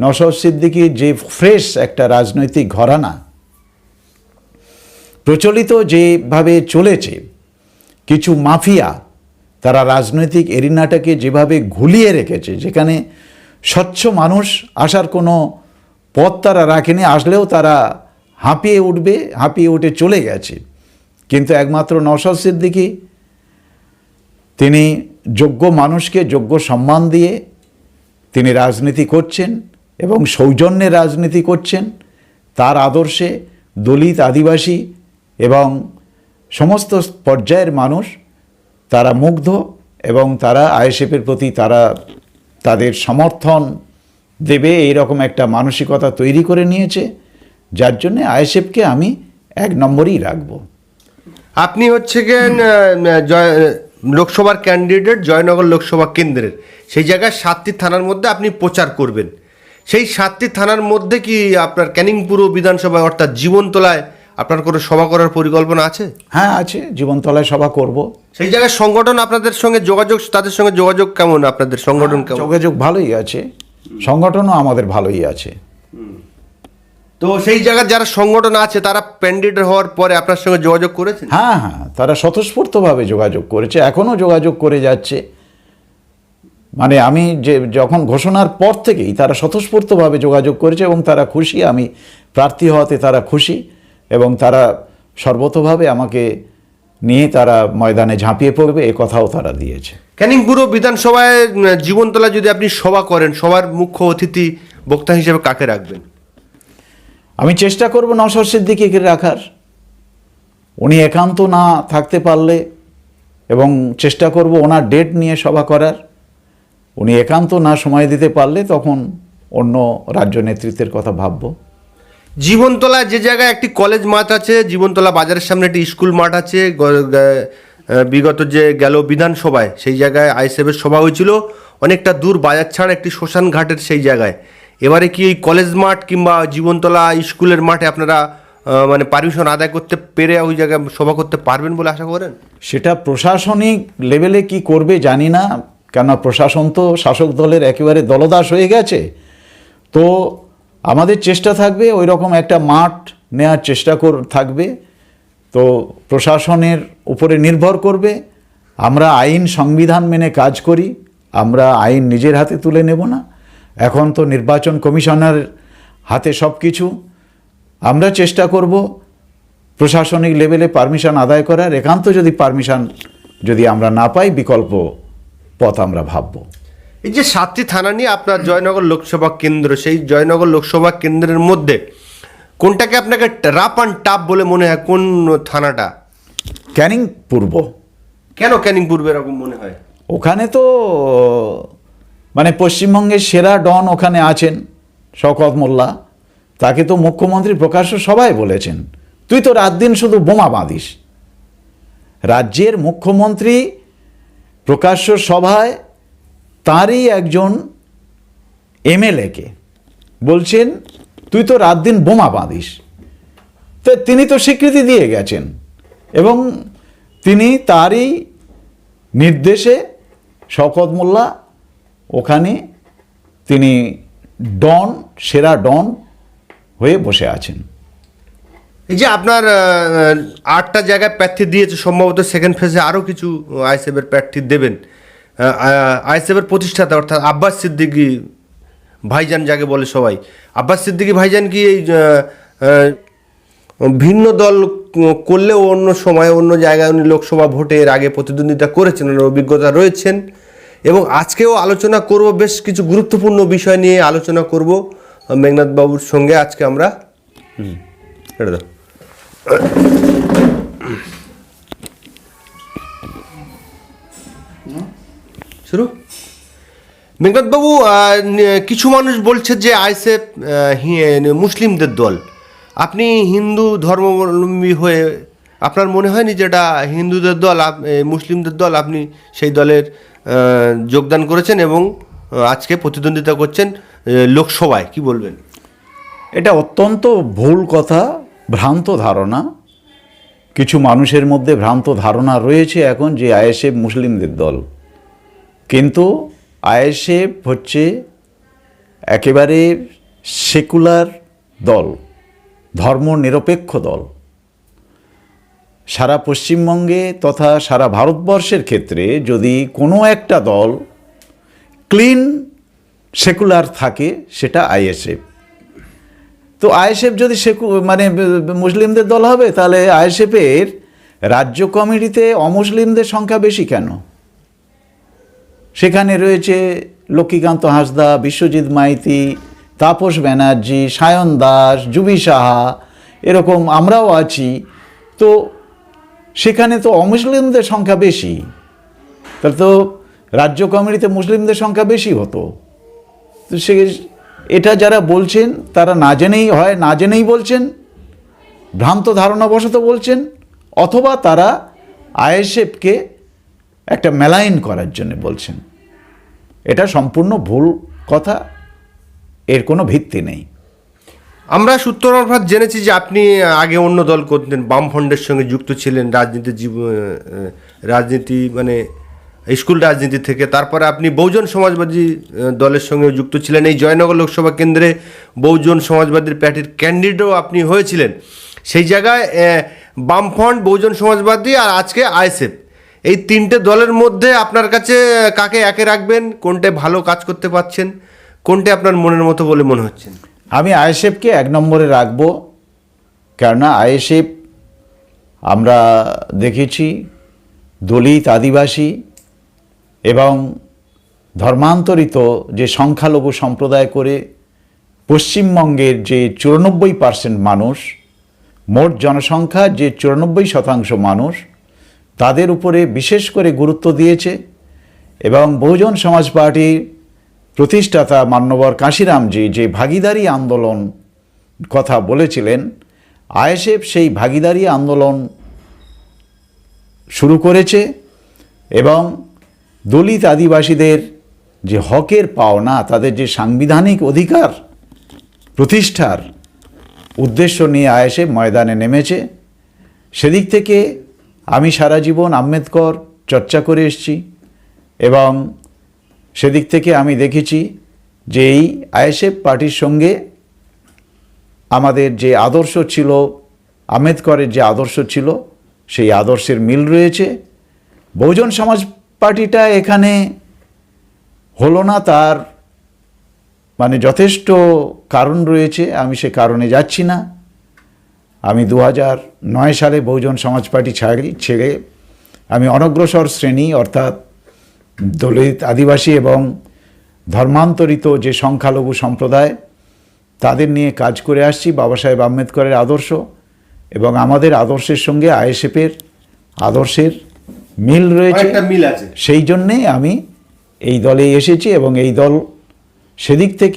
নসর সিদ্দিকি যে ফ্রেশ একটা রাজনৈতিক ঘরানা, প্রচলিত যেভাবে চলেছে, কিছু মাফিয়া তারা রাজনৈতিক এরিনাটাকে যেভাবে ঘুলিয়ে রেখেছে, যেখানে স্বচ্ছ মানুষ আসার কোনো পথ তারা রাখেনি, আসলেও তারা হাঁপিয়ে উঠবে, হাঁপিয়ে উঠে চলে গেছে। কিন্তু একমাত্র নওশাদ সিদ্দিকি, তিনি যোগ্য মানুষকে যোগ্য সম্মান দিয়ে তিনি রাজনীতি করছেন এবং সৌজন্যে রাজনীতি করছেন, তার আদর্শে দলিত আদিবাসী এবং সমস্ত পর্যায়ের মানুষ তারা মুগ্ধ এবং তারা আইএসএফের প্রতি তারা তাদের সমর্থন দেবে এই রকম একটা মানসিকতা তৈরি করে নিয়েছে, যার জন্যে আইএসএফকে আমি এক নম্বরেই রাখব। আপনি হচ্ছে জয়, লোকসভার ক্যান্ডিডেট জয়নগর লোকসভা কেন্দ্রের। সেই জায়গায় সাতটি থানার মধ্যে আপনি প্রচার করবেন। সেই সাতটি থানার মধ্যে কি আপনার ক্যানিং পুরো বিধানসভায় অর্থাৎ জীবনতলায় আপনার কোনো সভা করার পরিকল্পনা আছে? হ্যাঁ আছে। জীবনতলায় সভা করব। সেই জায়গায় সংগঠন আপনাদের সঙ্গে যোগাযোগ তাদের সঙ্গে যোগাযোগ কেমন আপনাদের? সংগঠন কেমন? যোগাযোগ ভালোই আছে। সংগঠনও আমাদের ভালোই আছে। তো সেই জায়গার যারা সংগঠন আছে তারা ক্যান্ডিডেট হওয়ার পরে আপনার সঙ্গে যোগাযোগ করেছে হ্যাঁ হ্যাঁ তারা স্বতঃস্ফূর্তভাবে যোগাযোগ করেছে। এখনও যোগাযোগ করে যাচ্ছে। মানে আমি যে যখন ঘোষণার পর থেকেই তারা স্বতঃস্ফূর্তভাবে যোগাযোগ করেছে এবং তারা খুশি আমি প্রার্থী হওয়াতে তারা খুশি এবং তারা সর্বতভাবে আমাকে নিয়ে তারা ময়দানে ঝাঁপিয়ে পড়বে এ কথাও তারা দিয়েছে। ক্যানিং পুরো বিধানসভায় জীবনতলা যদি আপনি সভা করেন সবার মুখ্য অতিথি বক্তা হিসেবে কাকে রাখবেন? আমি চেষ্টা করব নসর সিদ্দিকিকে রাখার। উনি একান্ত না থাকতে পারলে এবং চেষ্টা করব ওনার ডেট নিয়ে সভা করার। উনি একান্ত না সময় দিতে পারলে তখন অন্য রাজ্য নেতৃত্বের কথা ভাবব। জীবনতলা যে জায়গায় একটি কলেজ মাঠ আছে জীবনতলা বাজারের সামনে একটি স্কুল মাঠ আছে বিগত যে গেল বিধানসভায় সেই জায়গায় আইসেফের সভা হয়েছিল। অনেকটা দূর বাজার ছাড় একটি শ্মশান ঘাটের সেই জায়গায়। এবারে কি এই কলেজ মাঠ কিংবা জীবনতলা স্কুলের মাঠে আপনারা মানে পারমিশন আদায় করতে পেরে ওই জায়গায় সভা করতে পারবেন বলে আশা করেন? সেটা প্রশাসনিক লেভেলে কি করবে জানি না। কেন প্রশাসন তো শাসক দলের একেবারে দলদাস হয়ে গেছে। তো আমাদের চেষ্টা থাকবে ওই রকম একটা মাঠ নেওয়ার চেষ্টা কর, থাকবে। তো প্রশাসনের উপরে নির্ভর করবে। আমরা আইন, সংবিধান মেনে কাজ করি। আমরা আইন নিজের হাতে তুলে নেব না। এখন তো নির্বাচন কমিশনার হাতে সব কিছু আমরা চেষ্টা করব প্রশাসনিক লেভেলে পারমিশন আদায় করার। একান্ত যদি পারমিশন যদি আমরা না পাই, বিকল্প পথ আমরা ভাববো। এই যে সাতটি থানা নিয়ে আপনার জয়নগর লোকসভা কেন্দ্র সেই জয়নগর লোকসভা কেন্দ্রের মধ্যে কোনটাকে আপনাকে রাপ অ্যান্ড টাপ বলে মনে হয়? কোন থানাটা? ক্যানিং পূর্ব। কেন ক্যানিং পূর্ব এরকম মনে হয়? ওখানে তো মানে পশ্চিমবঙ্গের সেরা ডন ওখানে আছেন শওকত মোল্লা। তাকে তো মুখ্যমন্ত্রী প্রকাশ্য সবাই বলেছেন। তুই তো রাত দিন শুধু বোমা বাঁধিস। রাজ্যের মুখ্যমন্ত্রী প্রকাশ্য সভায় তারই একজন এমএলএকে বলছেন, তুই তো রাত দিন বোমা বাঁধিস। তো তিনি তো স্বীকৃতি দিয়ে গেছেন এবং তিনি তারই নির্দেশে শওকত মোল্লা ওখানে তিনি ডন, সেরা ডন হয়ে বসে আছেন। এই যে আপনার আটটা জায়গায় প্রার্থী দিয়েছে, সম্ভবত সেকেন্ড ফেজে আরও কিছু আইসেফের প্রার্থী দেবেন। আইসেফের প্রতিষ্ঠাতা, অর্থাৎ আব্বাস সিদ্দিকি, ভাইজান যাকে বলে সবাই। আব্বাস সিদ্দিকি, ভাইজান কি এই ভিন্ন দল করলেও অন্য সময়, অন্য জায়গায় উনি লোকসভা ভোটের আগে প্রতিদ্বন্দ্বিতা করেছেন, ওনার অভিজ্ঞতা রয়েছেন। এবং আজকেও আলোচনা করব, বেশ কিছু গুরুত্বপূর্ণ বিষয় নিয়ে আলোচনা করব। মেঘনাথ বাবুর সঙ্গে আজকে আমরা এটা শুরু? মেঘনাথবাবু কিছু মানুষ বলছে যে আইসেফ মুসলিমদের দল। আপনি হিন্দু ধর্মাবলম্বী হয়ে আপনার মনে হয়নি যে এটা হিন্দুদের দল মুসলিমদের দল? আপনি সেই দলের যোগদান করেছেন এবং আজকে প্রতিদ্বন্দ্বিতা করছেন লোকসভায় কি বলবেন? এটা অত্যন্ত ভুল কথা। ভ্রান্ত ধারণা। কিছু মানুষের মধ্যে ভ্রান্ত ধারণা রয়েছে এখন যে আইএসএফ মুসলিমদের দল। কিন্তু আইএসএফ হচ্ছে একেবারে সেকুলার দল, ধর্মনিরপেক্ষ দল। সারা পশ্চিমবঙ্গে তথা সারা ভারতবর্ষের ক্ষেত্রে যদি কোনো একটা দল ক্লিন সেকুলার থাকে, সেটা আইএসএফ তো আইএসএফ যদি সে মানে মুসলিমদের দল হবে, তাহলে আইএসএফের রাজ্য কমিটিতে অমুসলিমদের সংখ্যা বেশি কেন? সেখানে রয়েছে লক্ষ্মীকান্ত হাসদা, বিশ্বজিৎ মাইতি, তাপস ব্যানার্জি, সায়ন দাস, জুবি সাহা, এরকম আমরাও আছি। তো সেখানে তো অমুসলিমদের সংখ্যা বেশি। তাহলে তো রাজ্য কমিটিতে মুসলিমদের সংখ্যা বেশি হতো। তো সে এটা যারা বলছেন, তারা না জেনেই হয়, না জেনেই বলছেন, ভ্রান্ত ধারণাবশত বলছেন, অথবা তারা আইএসএফকে একটা মেলাইন করার জন্য বলছেন। এটা সম্পূর্ণ ভুল কথা, এর কোনো ভিত্তি নেই। আমরা সূত্র মারফত জেনেছি যে আপনি আগে অন্য দল করতেন, বামফ্রন্টের সঙ্গে যুক্ত ছিলেন রাজনীতি জীব রাজনীতি মানে স্কুল রাজনীতি থেকে। তারপরে আপনি বহুজন সমাজবাদী দলের সঙ্গে যুক্ত ছিলেন। এই জয়নগর লোকসভা কেন্দ্রে বহুজন সমাজবাদীর প্যাটির ক্যান্ডিডেটও আপনি হয়েছিলেন। সেই জায়গায় বামফ্রন্ট বহুজন সমাজবাদী আর আজকে আইএসএফ। এই তিনটে দলের মধ্যে আপনার কাছে কাকে একে রাখবেন, কোনটে ভালো কাজ করতে পারছেন, কোনটে আপনার মনের মতো বলে মনে হচ্ছে? আমি আইএসএফকে এক নম্বরে রাখব, কেননা আইএসএফ আমরা দেখেছি, দলিত, আদিবাসী এবং ধর্মান্তরিত যে সংখ্যালঘু সম্প্রদায় করে পশ্চিমবঙ্গের যে চুরানব্বই পার্সেন্ট মানুষ, মোট জনসংখ্যার যে চুরানব্বই শতাংশ মানুষ, তাদের উপরে বিশেষ করে গুরুত্ব দিয়েছে এবং বহুজন সমাজ পার্টির প্রতিষ্ঠাতা মান্যবর কাশিরামজি যে ভাগিদারি আন্দোলন কথা বলেছিলেন, আইএসএফ সেই ভাগিদারি আন্দোলন শুরু করেছে এবং দলিত আদিবাসীদের যে হকের পাওনা, তাদের যে সাংবিধানিক অধিকার প্রতিষ্ঠার উদ্দেশ্য নিয়ে আইএসএফ ময়দানে নেমেছে, সেদিক থেকে আমি সারা জীবন আম্বেদকর চর্চা করে এসেছি এবং সেদিক থেকে আমি দেখেছি যে এই আইএসএফ পার্টির সঙ্গে আমাদের যে আদর্শ ছিল, আম্বেদকরের যে আদর্শ ছিল, সেই আদর্শের মিল রয়েছে। বহুজন সমাজ পার্টিটা এখানে হলো না, তার মানে যথেষ্ট কারণ রয়েছে, আমি সে কারণে যাচ্ছি না। আমি দু নয় সালে বহুজন সমাজ পার্টি ছাড়ি, ছেড়ে আমি অনগ্রসর শ্রেণি, অর্থাৎ দলিত, আদিবাসী এবং ধর্মান্তরিত যে সংখ্যালঘু সম্প্রদায়, তাদের নিয়ে কাজ করে আসছি বাবা সাহেব আম্বেদকরের আদর্শ এবং আমাদের আদর্শের সঙ্গে আইএসএফের আদর্শের মিল রয়েছে। মিল আছে। সেই জন্যে আমি এই দলে এসেছি এবং এই দল সেদিক থেকে